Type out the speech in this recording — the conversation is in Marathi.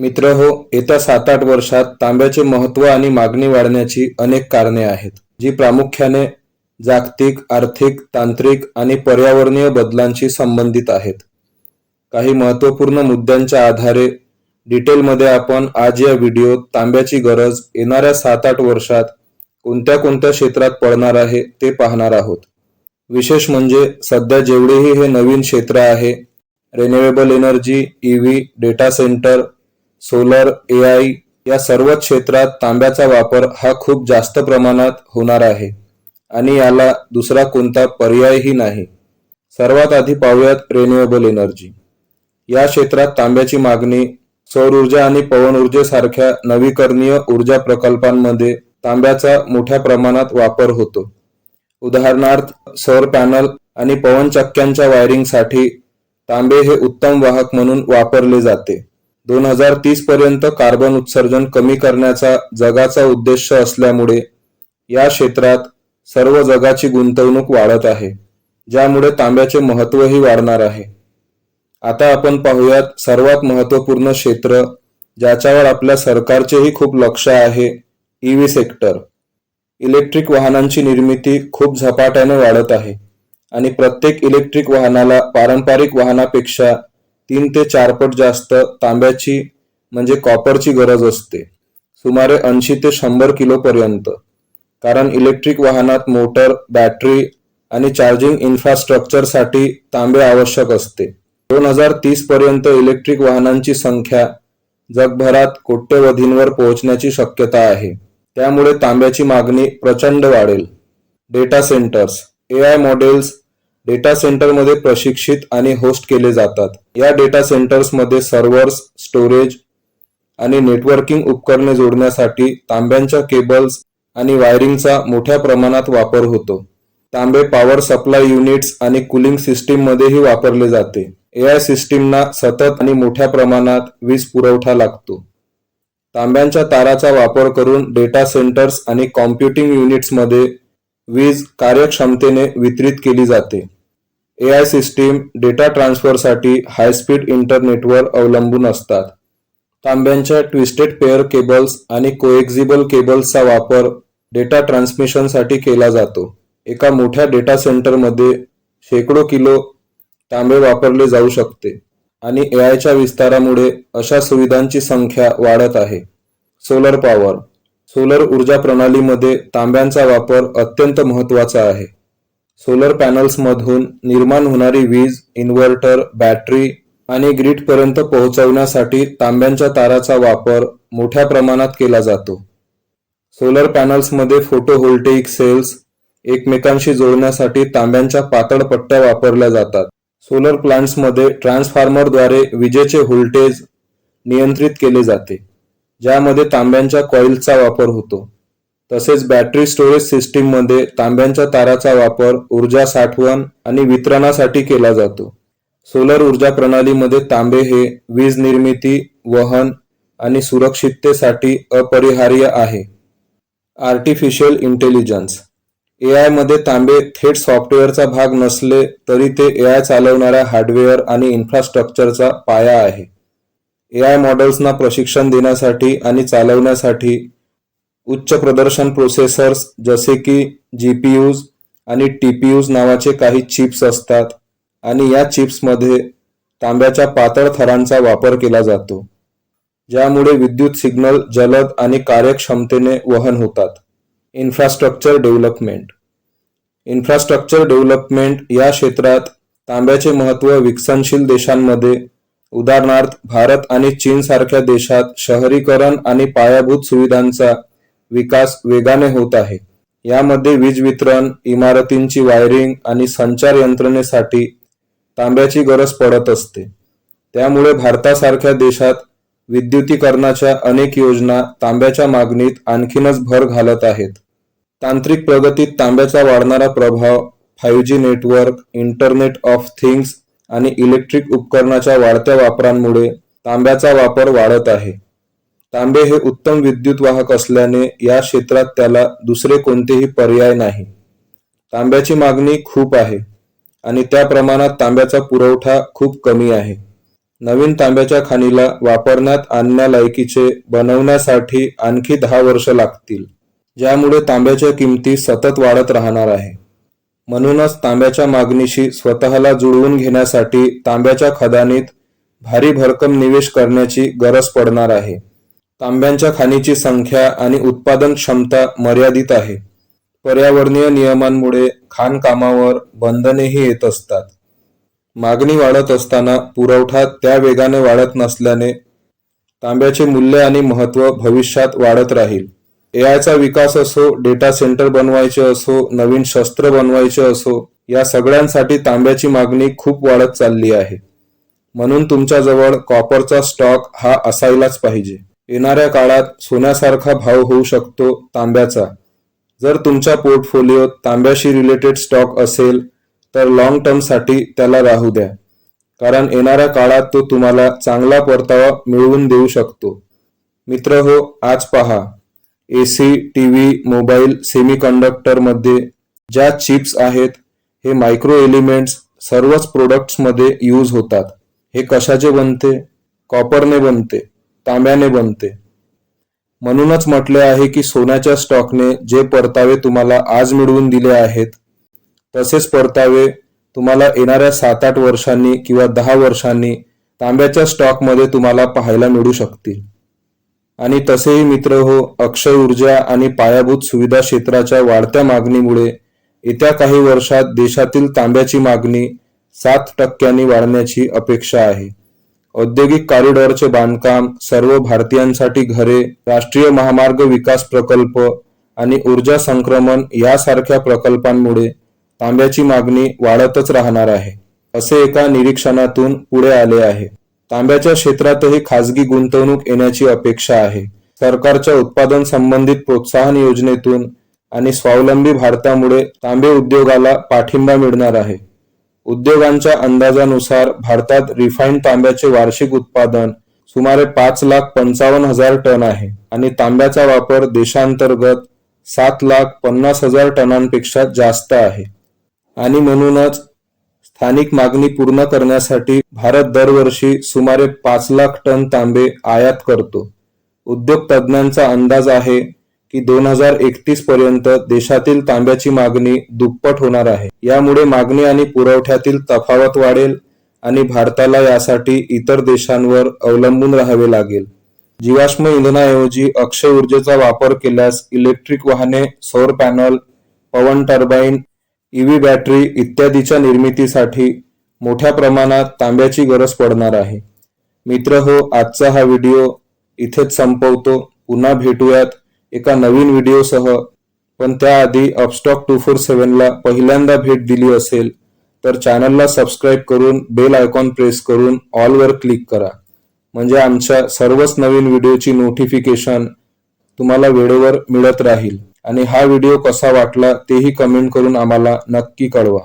मित्र हो येत्या सात आठ वर्षात तांब्याचे महत्त्व आणि मागणी वाढण्याची अनेक कारणे आहेत जी प्रामुख्याने जागतिक आर्थिक तांत्रिक आणि पर्यावरणीय बदलांशी संबंधित आहेत. काही महत्त्वपूर्ण मुद्द्यांच्या आधारे डिटेलमध्ये आपण आज या व्हिडिओत तांब्याची गरज येणाऱ्या सात आठ वर्षात कोणत्या कोणत्या क्षेत्रात पडणार आहे ते पाहणार आहोत. विशेष म्हणजे सध्या जेवढेही हे नवीन क्षेत्र आहे renewable energy EV data center solar A I या सर्व क्षेत्रात तांब्याचा वापर हा खूप जास्त प्रमाणात होणार आहे. आणि याला दुसरा कोणता पर्यायही नाही. सर्वात आधी पाहूयात रिन्युएबल एनर्जी या क्षेत्रात तांब्याची मागणी सौर ऊर्जा आणि पवन ऊर्जेसारख्या नवीकरणीय ऊर्जा प्रकल्पांमध्ये तांब्याचा मोठ्या प्रमाणात वापर होतो. उदाहरणार्थ सौर पॅनल आणि पवनचक्क्यांच्या वायरिंगसाठी तांबे हे उत्तम वाहक म्हणून वापरले जाते. दोन हजार तीस पर्यंत कार्बन उत्सर्जन कमी करण्याचा जगाचा उद्देश असल्यामुळे या क्षेत्रात सर्व जगाची गुंतवणूक वाढत आहे ज्यामुळे तांब्याचे महत्त्वही वाढणार आहे. आता आपण पाहूयात सर्वात महत्त्वपूर्ण क्षेत्र ज्याच्यावर आपल्या सरकारचेही खूप लक्ष आहे ईव्ही सेक्टर. इलेक्ट्रिक वाहनांची निर्मिती खूप झपाट्याने वाढत आहे आणि प्रत्येक इलेक्ट्रिक वाहनाला पारंपरिक वाहनापेक्षा तीन ते चार पट जास्त तांब्याची म्हणजे कॉपरची गरज असते. सुमारे ऐंशी ते शंभर किलो पर्यंत. कारण इलेक्ट्रिक वाहनात मोटर बॅटरी आणि चार्जिंग इन्फ्रास्ट्रक्चरसाठी तांबे आवश्यक असते. दोन हजार तीस पर्यंत इलेक्ट्रिक वाहनांची संख्या जगभरात कोट्यवधींवर पोहोचण्याची शक्यता आहे. त्यामुळे तांब्याची मागणी प्रचंड वाढेल. Data centers A I models data सेंटरमध्ये प्रशिक्षित आणि होस्ट केले जातात. या डेटा सेंटर्समध्ये सर्व्हर्स स्टोरेज आणि नेटवर्किंग उपकरणे जोडण्यासाठी तांब्यांच्या केबल्स आणि वायरिंगचा मोठ्या प्रमाणात वापर होतो. तांबे पॉवर सप्लाय युनिट्स आणि कुलिंग सिस्टीममध्येही वापरले जाते. ए आय सिस्टीमना सतत आणि मोठ्या प्रमाणात वीज पुरवठा लागतो. तांब्यांच्या ताराचा वापर करून डेटा सेंटर्स आणि कॉम्प्युटिंग युनिट्समध्ये वीज कार्यक्षमतेने वितरित केली जाते. ए आय सिस्टीम डेटा ट्रान्सफरसाठी हायस्पीड इंटरनेटवर अवलंबून असतात. तांब्यांच्या ट्विस्टेड पेअर केबल्स आणि कोएक्झिबल केबल्सचा वापर डेटा ट्रान्समिशनसाठी केला जातो. एका मोठ्या डेटा सेंटरमध्ये शेकडो किलो तांबे वापरले जाऊ शकते आणि ए आयच्या विस्तारामुळे अशा सुविधांची संख्या वाढत आहे. Solar power. सोलर ऊर्जा प्रणालीमध्ये तांब्यांचा वापर अत्यंत महत्त्वाचा आहे. सोलर पॅनल्समधून निर्माण होणारी वीज इन्व्हर्टर बॅटरी आणि ग्रीडपर्यंत पोहोचवण्यासाठी तांब्यांच्या ताराचा वापर मोठ्या प्रमाणात केला जातो. सोलर पॅनल्समध्ये फोटोव्होल्टेइक सेल्स एकमेकांशी जोडण्यासाठी तांब्यांच्या पातळ पट्ट्या वापरल्या जातात. सोलर प्लांट्समध्ये ट्रान्सफॉर्मरद्वारे विजेचे व्होल्टेज नियंत्रित केले जाते ज्यामध्ये तांब्यांच्या कॉईल्सचा वापर होतो. तसेच बॅटरी स्टोरेज सिस्टीममध्ये तांब्यांच्या ताराचा वापर ऊर्जा साठवण आणि वितरणासाठी केला जातो. सोलर ऊर्जा प्रणालीमध्ये तांबे हे वीज निर्मिती वहन आणि सुरक्षिततेसाठी अपरिहार्य आहे. आर्टिफिशियल इंटेलिजन्स ए मध्ये तांबे थेट सॉफ्टवेअरचा भाग नसले तरी ते ए आय चालवणाऱ्या हार्डवेअर आणि इन्फ्रास्ट्रक्चरचा पाया आहे. ए आय मॉडेल्सना प्रशिक्षण देण्यासाठी आणि चालवण्यासाठी उच्च प्रदर्शन प्रोसेसर्स जसे की जी पी यूज आणि टी पी यूज नावाचे काही चिप्स असतात आणि या चिप्समध्ये तांब्याच्या पातळ थरांचा वापर केला जातो ज्यामुळे विद्युत सिग्नल जलद आणि कार्यक्षमतेने वहन होतात. इन्फ्रास्ट्रक्चर डेव्हलपमेंट इन्फ्रास्ट्रक्चर डेव्हलपमेंट या क्षेत्रात तांब्याचे महत्त्व विकसनशील देशांमध्ये उदाहरणार्थ भारत आणि चीनसारख्या देशात शहरीकरण आणि पायाभूत सुविधांचा विकास वेगाने होत आहे. यामध्ये वीज वितरण इमारतींची वायरिंग आणि संचार यंत्रणेसाठी तांब्याची गरज पडत असते. त्यामुळे भारतासारख्या देशात विद्युतीकरणाच्या अनेक योजना तांब्याच्या मागणीत आणखीनच भर घालत आहेत. तांत्रिक प्रगतीत तांब्याचा वाढणारा प्रभाव five G network internet of things आणि इलेक्ट्रिक उपकरणाच्या वाढत्या वापरांमुळे तांब्याचा वापर वाढत आहे. तांबे हे उत्तम विद्युत वाहक असल्याने या क्षेत्रात त्याला दुसरे कोणतेही पर्याय नाही. तांब्याची मागणी खूप आहे आणि त्या प्रमाणात तांब्याचा पुरवठा खूप कमी आहे. नवीन तांब्याच्या खाणीला वापरण्यात आणण्यालायकीचे बनवण्यासाठी आणखी दहा वर्ष लागतील ज्यामुळे तांब्याच्या किमती सतत वाढत राहणार आहे. म्हणूनच तांब्याच्या मागणीशी स्वतःला जुळवून घेण्यासाठी तांब्याच्या खदानीत भारी भरकम निवेश करण्याची गरज पडणार आहे. तांब्यांच्या खाणीची संख्या आणि उत्पादन क्षमता मर्यादित आहे. पर्यावरणीय नियमांमुळे खाणकामावर बंधनेही येत असतात. मागणी वाढत असताना पुरवठा त्या वेगाने वाढत नसल्याने तांब्याचे मूल्य आणि महत्त्व भविष्यात वाढत राहील. एआयचा विकास असो डेटा सेंटर बनवायचे असो नवीन शस्त्र बनवायचे असो या सगळ्यांसाठी तांब्याची मागणी खूप वाढत चालली आहे. म्हणून तुमच्याजवळ कॉपरचा स्टॉक हा असायलाच पाहिजे. येणाऱ्या काळात सोन्यासारखा भाव होऊ शकतो तांब्याचा. जर तुमच्या पोर्टफोलिओत तांब्याशी रिलेटेड स्टॉक असेल तर लॉंग टर्मसाठी त्याला राहू द्या. कारण येणाऱ्या काळात तो तुम्हाला चांगला परतावा मिळवून देऊ शकतो. मित्र हो आज पहा. A C T V mobile सेमीकंडक्टरमध्ये ज्या चिप्स आहेत हे मायक्रो एलिमेंट्स सर्वच प्रोडक्ट्समध्ये यूज होतात. हे कशाचे बनते? कॉपरने बनते. तांब्याने बनते. म्हणूनच म्हटले आहे की सोन्याच्या स्टॉकने जे परतावे तुम्हाला आज मिळवून दिले आहेत तसेच परतावे तुम्हाला येणाऱ्या सात आठ वर्षांनी किंवा दहा वर्षांनी तांब्याच्या स्टॉकमध्ये तुम्हाला पाहायला मिळू शकतील. आणि तसेही मित्र हो अक्षय ऊर्जा आणि पायाभूत सुविधा क्षेत्राच्या वाढत्या मागणीमुळे येत्या काही वर्षात देशातील तांब्याची मागणी सात टक्क्यांनी वाढण्याची अपेक्षा आहे. औद्योगिक कॉरिडॉरचे बांधकाम सर्व भारतीयांसाठी घरे राष्ट्रीय महामार्ग विकास प्रकल्प आणि ऊर्जा संक्रमण यासारख्या प्रकल्पांमुळे तांब्याची मागणी वाढतच राहणार आहे असे एका निरीक्षणातून पुढे आले आहे. तांब्याच्या क्षेत्रातही खासगी गुंतवणूक येण्याची अपेक्षा आहे. सरकारच्या उत्पादन संबंधित प्रोत्साहन योजनेतून आणि स्वावलंबी भारतामुळे तांबे उद्योगाला पाठिंबा मिळणार आहे. उद्योगांच्या अंदाजानुसार भारतात रिफाईंड तांब्याचे वार्षिक उत्पादन सुमारे पाच लाख पंचावन्न हजार टन आहे आणि तांब्याचा वापर देशांतर्गत सात लाख पन्नास हजार टनांपेक्षा जास्त आहे. आणि म्हणूनच स्थानिक मागणी पूर्ण करण्यासाठी भारत दरवर्षी सुमारे पाच लाख टन तांबे आयात करतो. उद्योग तज्ज्ञांचा अंदाज आहे की दोन हजार एकतीस पर्यंत देशातील तांब्याची मागणी दुप्पट होणार आहे. यामुळे मागणी आणि पुरवठ्यातील तफावत वाढेल आणि भारताला यासाठी इतर देशांवर अवलंबून राहावे लागेल. जीवाश्म इंधनाऐवजी अक्षय ऊर्जेचा वापर केल्यास इलेक्ट्रिक वाहने सौर पॅनल पवन टर्बाईन ईव्ही बॅटरी इत्यादीच्या निर्मितीसाठी मोठ्या प्रमाणात तांब्याची गरज पडणार आहे. मित्र हो आजचा हा व्हिडिओ इथेच संपवतो. पुन्हा भेटूयात एका नवीन व्हिडिओसह. पण त्याआधी अपस्टॉक टू फोर सेव्हनला पहिल्यांदा भेट दिली असेल तर चॅनलला सबस्क्राईब करून बेल आयकॉन प्रेस करून ऑलवर क्लिक करा. म्हणजे आमच्या सर्वच नवीन व्हिडिओची नोटिफिकेशन तुम्हाला वेळेवर मिळत राहील. आणि हा व्हिडिओ कसा वाटला तेही कमेंट करून आम्हाला नक्की कळवा.